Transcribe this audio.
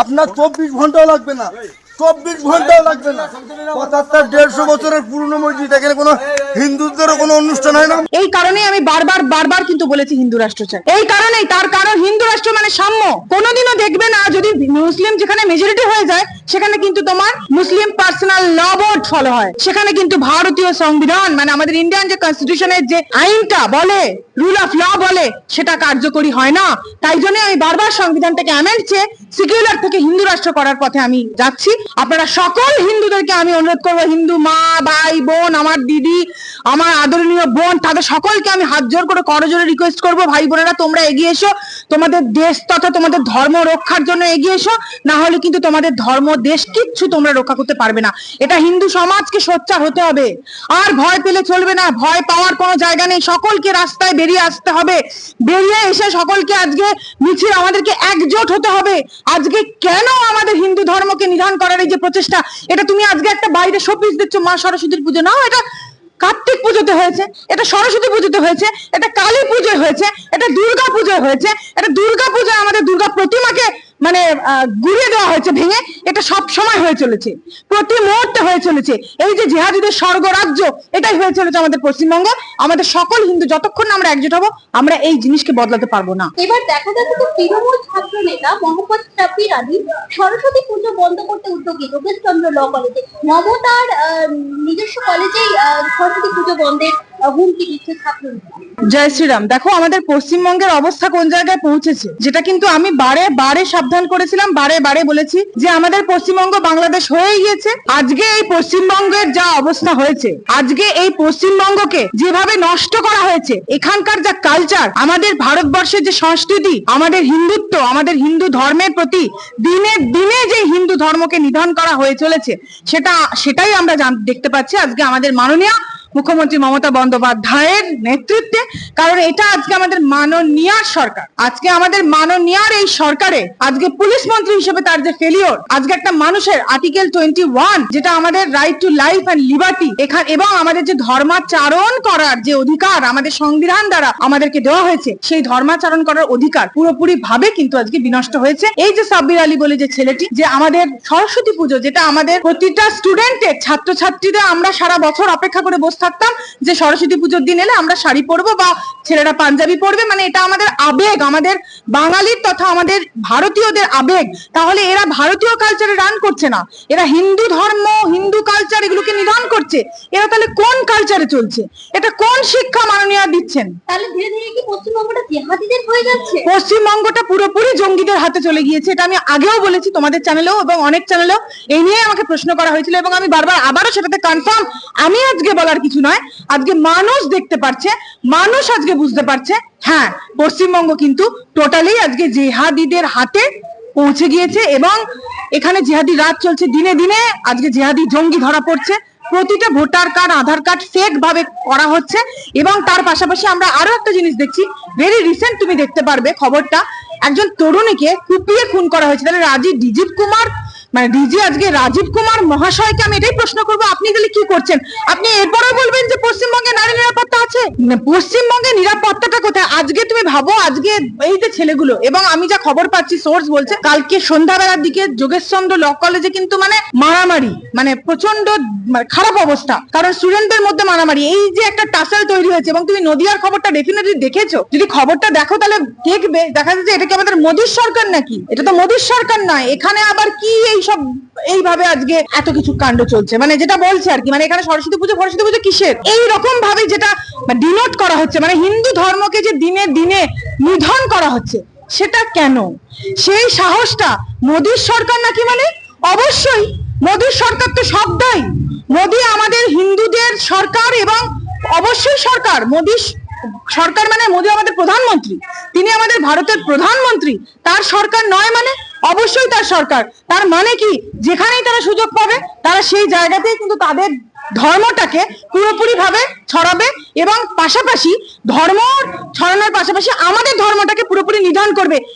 আপনার চব্বিশ ঘন্টাও লাগবে না। চব্বিশ ঘন্টাও লাগবে না। পঁচাত্তর, দেড়শো বছরের পুরনো মসজিদ, এখানে কোনো হিন্দুদেরও কোনো অনুষ্ঠান হয় না? এই কারণেই আমি বারবার বারবার কিন্তু বলেছি হিন্দু রাষ্ট্র চাই এই তার কারণ হিন্দু রাষ্ট্র মানে সাম্য। দেখবে না, যদি মুসলিম যেখানে মেজরিটি হয়ে যায়, সেখানে কিন্তু তোমার মুসলিম পার্সোনাল ল ফলো হয়। সেখানে কিন্তু ভারতীয় সংবিধান মানে আমাদের ইন্ডিয়ান যে কনস্টিটিউশনের যে আইনটা বলে রুল অফ ল বলে, সেটা কার্যকরী হয় না। তাই জন্য আমি বারবার সংবিধানটাকে অ্যামেন্ড চেয়ে সিকিউলার থেকে হিন্দু রাষ্ট্র করার পথে আমি যাচ্ছি। আপনারা সকল হিন্দুদেরকে আমি অনুরোধ করব, হিন্দু মা ভাই, বোন, আমার দিদি, আমার আদরণীয় বোন, তাদের সকলকে আমি হাত জোর করে করজোরে রিকোয়েস্ট করব। ভাই, বোনেরা, তোমরা এগিয়ে এসো। তোমাদের দেশ তথা তোমাদের ধর্ম রক্ষার জন্য এগিয়ে এসো। না হলে কিন্তু তোমাদের ধর্ম, দেশ কিচ্ছু তোমরা রক্ষা করতে পারবে না। এটা হিন্দু সমাজকে সোচ্চার হতে হবে। আর ভয় পেলে চলবে না। ভয় পাওয়ার কোনো জায়গা নেই। সকলকে রাস্তায় বেরিয়ে আসতে হবে। বেরিয়ে এসে সকলকে আজকে মিছিল আমাদেরকে একজোট হতে হবে। আজকে কেন আমাদের হিন্দু ধর্মকে নিধন করার এই যে প্রচেষ্টা, এটা তুমি আজকে একটা বাইরে শোপিস দিচ্ছ, মা সরস্বতীর পুজো। না এটা কার্তিক পুজোতে হয়েছে, এটা সরস্বতী পুজোতে হয়েছে, এটা কালী পুজোয় হয়েছে, এটা দুর্গা পুজোয় হয়েছে, এটা দুর্গা পুজোয় আমাদের দুর্গা প্রতিমাকে মানে গুড়িয়ে দেওয়া হয়েছে, ভেঙে এটা সব সময় হয়ে চলেছে। প্রতি মুহূর্তে হয়ে চলেছে। এই যে জিহাদিদের স্বর্গরাজ্য, এটাই হয়ে চলেছে আমাদের পশ্চিমবঙ্গ। আমাদের সকল হিন্দু যতক্ষণ আমরা একজোট হব, আমরা এই জিনিসকে বদলাতে পারব না। এবার দেখা যাচ্ছে যে তৃণমূল ছাত্র নেতা মোহাম্মদ শাফির আলী সরস্বতী পুজো বন্ধ করতে উদ্যোগী যোগেশচন্দ্র ল কলেজে। মমতার নিজস্ব কলেজেই সরস্বতী পুজো বন্ধের জয় শ্রীরাম, দেখো আমাদের পশ্চিমবঙ্গের অবস্থা কোন জায়গায় পৌঁছেছে, যেটা কিন্তু আমি বারে বারে সাবধান করেছিলাম, বারে বারে বলেছি যে আমাদের পশ্চিমবঙ্গ বাংলাদেশ হয়ে গিয়েছে, আজকে এই পশ্চিমবঙ্গের যা অবস্থা হয়েছে, আজকে এই পশ্চিমবঙ্গকে যেভাবে নষ্ট করা হয়েছে, এখানকার যা কালচার আমাদের ভারতবর্ষের যে সংস্কৃতি, আমাদের হিন্দুত্ব, আমাদের হিন্দু ধর্মের প্রতি দিনে দিনে যে হিন্দু ধর্মকে নিধন করা হয়ে চলেছে, সেটা, সেটাই আমরা দেখতে পাচ্ছি, আজকে আমাদের মাননীয় মুখ্যমন্ত্রী মমতা বন্দ্যোপাধ্যায়ের নেতৃত্বে, কারণ এটা আজকে আমাদের মাননীয়ার সরকার। আজকে আমাদের মাননীয়ার এই সরকারে আজকে পুলিশ মন্ত্রী হিসেবে তার যে ফেলিওর আজকে একটা মানুষের আর্টিকেল টোয়েন্টি ওয়ান যেটা আমাদের right to life and liberty এখানে এবং আমাদের যে ধর্মাচরণ করার যে অধিকার আমাদের সংবিধান দ্বারা আমাদেরকে দেওয়া হয়েছে, সেই ধর্মাচারণ করার অধিকার পুরোপুরি ভাবে কিন্তু আজকে বিনষ্ট হয়েছে। এই যে সাব্বির আলী বলে যে ছেলেটি, যে আমাদের সরস্বতী পুজো, যেটা আমাদের প্রতিটা স্টুডেন্টের ছাত্রছাত্রীদের আমরা সারা বছর অপেক্ষা করে বসে থাকতাম যে সরস্বতী পুজোর দিন এলে আমরা শাড়ি পরবো বা ছেলেরা পাঞ্জাবি পরবে মানে এটা আমাদের আবেগ আমাদের বাঙালির তথা আমাদের ভারতীয়দের আবেগ। তাহলে এরা ভারতীয় কালচারে রান করছে না। এরা হিন্দু ধর্ম হিন্দু কালচার এগুলোকে নিধন করছে। এরা তাহলে কোন কালচারে চলছে? এটা কোন শিক্ষা মাননীয় দিচ্ছেন? তাহলে ধীরে ধীরে কি পশ্চিমবঙ্গটা জেহাদিদের হয়ে যাচ্ছে? পশ্চিমবঙ্গটা পুরোপুরি জঙ্গিদের হাতে চলে গিয়েছে এটা আমি আগেও বলেছি তোমাদের চ্যানেলেও এবং অনেক চ্যানেলেও এই নিয়ে আমাকে প্রশ্ন করা হয়েছিল এবং আমি বারবার আবারও সেটাতে কনফার্ম আমি আজকে বলার কিছু নয়। আজকে মানুষ দেখতে পারছে, মানুষ আজকে বুঝতে পারছে হ্যাঁ পশ্চিমবঙ্গ কিন্তু টোটালি আজকে জেহাদিদের হাতে পৌঁছে গিয়েছে এবং এখানে জেহাদি রাত চলছে দিনে দিনে। আজকে জেহাদি জঙ্গি ধরা পড়ছে। প্রতিটা voter card, Aadhaar card fake ভাবে করা হচ্ছে এবং তার পাশাপাশি আমরা আরও একটা জিনিস দেখছি। ভেরি রিসেন্ট তুমি দেখতে পারবে খবরটা। একজন তরুণীকে কুপিয়ে খুন করা হয়েছে। তাহলে রাজীব ডিজিত কুমার মানে ডিজি আজকে রাজীব কুমার মহাশয়কে আমি এটাই প্রশ্ন করব, আপনি তাহলে কি করছেন? আপনি এরপরেও বলবেন যে পশ্চিমবঙ্গে নারী নিরাপত্তা আছে? পশ্চিমবঙ্গে নিরাপত্তাটা কোথায়? আজকে তুমি ভাবো, আজকে এই যে ছেলেগুলো, এবং আমি যা খবর পাচ্ছি সোর্স বলছে, কালকে সন্ধ্যাবেলার দিকে যোগেশচন্দ্র ল কলেজে কিন্তু মানে মারামারি মানে প্রচণ্ড মানে খারাপ অবস্থা। কারণ স্টুডেন্টদের মধ্যে মারামারি, এই যে একটা টাসেল তৈরি হয়েছে, এবং তুমি নদিয়ার খবরটা ডেফিনেটলি দেখেছ। যদি খবরটা দেখো, তাহলে দেখবে, দেখা যাচ্ছে এটা কি আমাদের মোদীর সরকার নাকি? এটা তো মোদীর সরকার নয়, এখানে আবার কি এই সব এইভাবে আজকে এত কিছু কাণ্ড চলছে। মানে যেটা বলছে আর কি মানে এখানে সরস্বতী পুজো সরস্বতী পুজো কিসের? এই রকম ভাবে যেটা ডিনোট করা হচ্ছে মানে হিন্দু ধর্মকে যে দিনে দিনে নিধন করা হচ্ছে, সেটা কেন? সেই সাহসটা মোদীর সরকার নাকি মানে? অবশ্যই মোদীর সরকার তো সব দেয় মোদী আমাদের হিন্দুদের সরকার এবং অবশ্যই সরকার, মোদী সরকার মানে মোদী আমাদের প্রধানমন্ত্রী। তিনি আমাদের ভারতের প্রধানমন্ত্রী। তার সরকার নয় মানে অবশ্যই তার সরকার। তার মানে কি? যেখানেই তারা সুযোগ পাবে, তারা সেই জায়গাতেই কিন্তু তাদের ধর্মটাকে পুরোপুরি ভাবে ছড়াবে এবং পাশাপাশি ধর্ম ছড়ানোর পাশাপাশি আমাদের ধর্মটাকে পুরোপুরি নিধন করবে।